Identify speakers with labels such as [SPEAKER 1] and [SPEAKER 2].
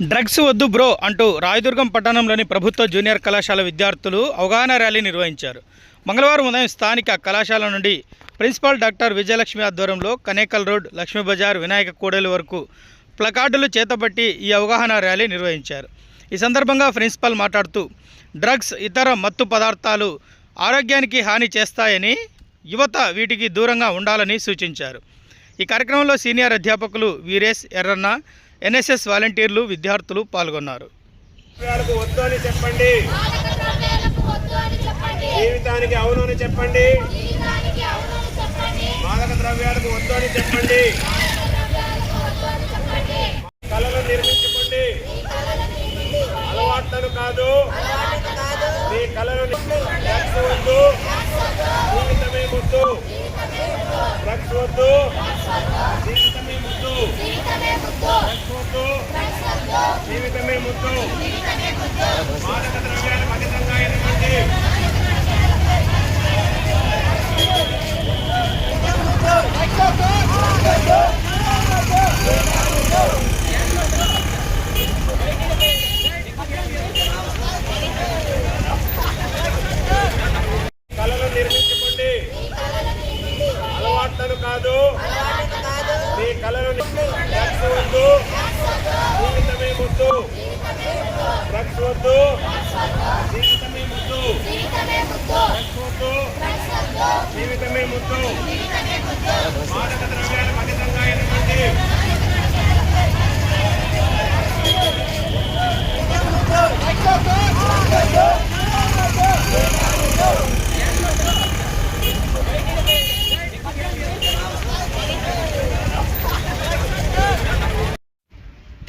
[SPEAKER 1] Drugs వద్దు bro అంటూ రాయదుర్గం పట్టణంలోని ప్రభుత్వ జూనియర్ కళాశాల విద్యార్థులు అవగాహన ర్యాలీ నిర్వహించారు. మంగళవారం ఉదయం స్థానిక కళాశాల నుండి ప్రిన్సిపాల్ డాక్టర్ విజయలక్ష్మి ఆధ్వర్యంలో కనేకల్ రోడ్ లక్ష్మీ బజార్ వినాయక కూడలి వరకు ప్లకార్డులు చేతబట్టి ఈ అవగాహన ర్యాలీ నిర్వహించారు. ఈ సందర్భంగా ప్రిన్సిపాల్ మాట్లాడుతూ డ్రగ్స్ ఇతర మత్తు పదార్థాలు ఆరోగ్యానికి హాని చేస్తాయని యువత వీటికి దూరంగా ఉండాలని సూచించారు. ఈ కార్యక్రమంలో సీనియర్ అధ్యాపకులు వీరేష్ ఎర్రన్న ఎన్ఎస్ఎస్ వాలంటీర్లు విద్యార్థులు పాల్గొన్నారు.
[SPEAKER 2] ద్రవ్యాలకు వద్దు అని చెప్పండి. జీవితానికి అవును అని చెప్పండి. మాదక ద్రవ్యాలకు వద్దు అని చెప్పండి. కళలు నిర్మించుకోండి. అలవాట్లను కాదు. మీ కళలు డ్రగ్స్ వద్దు జీవితమే ముద్దు. డ్రగ్స్ వద్దు జీవితమే ముద్దు. జీవితమే ముద్దు. మాదక ద్రవ్యాలకు అధికంగా కళలు నిర్మించుకోండి. అలవాట్లను కాదు. మీ కళలు ముద్దు డ్రగ్స్ వద్దు. జీవితమే ముద్దు. డ్రగ్స్ వద్దు. జీవితమే ముద్దు.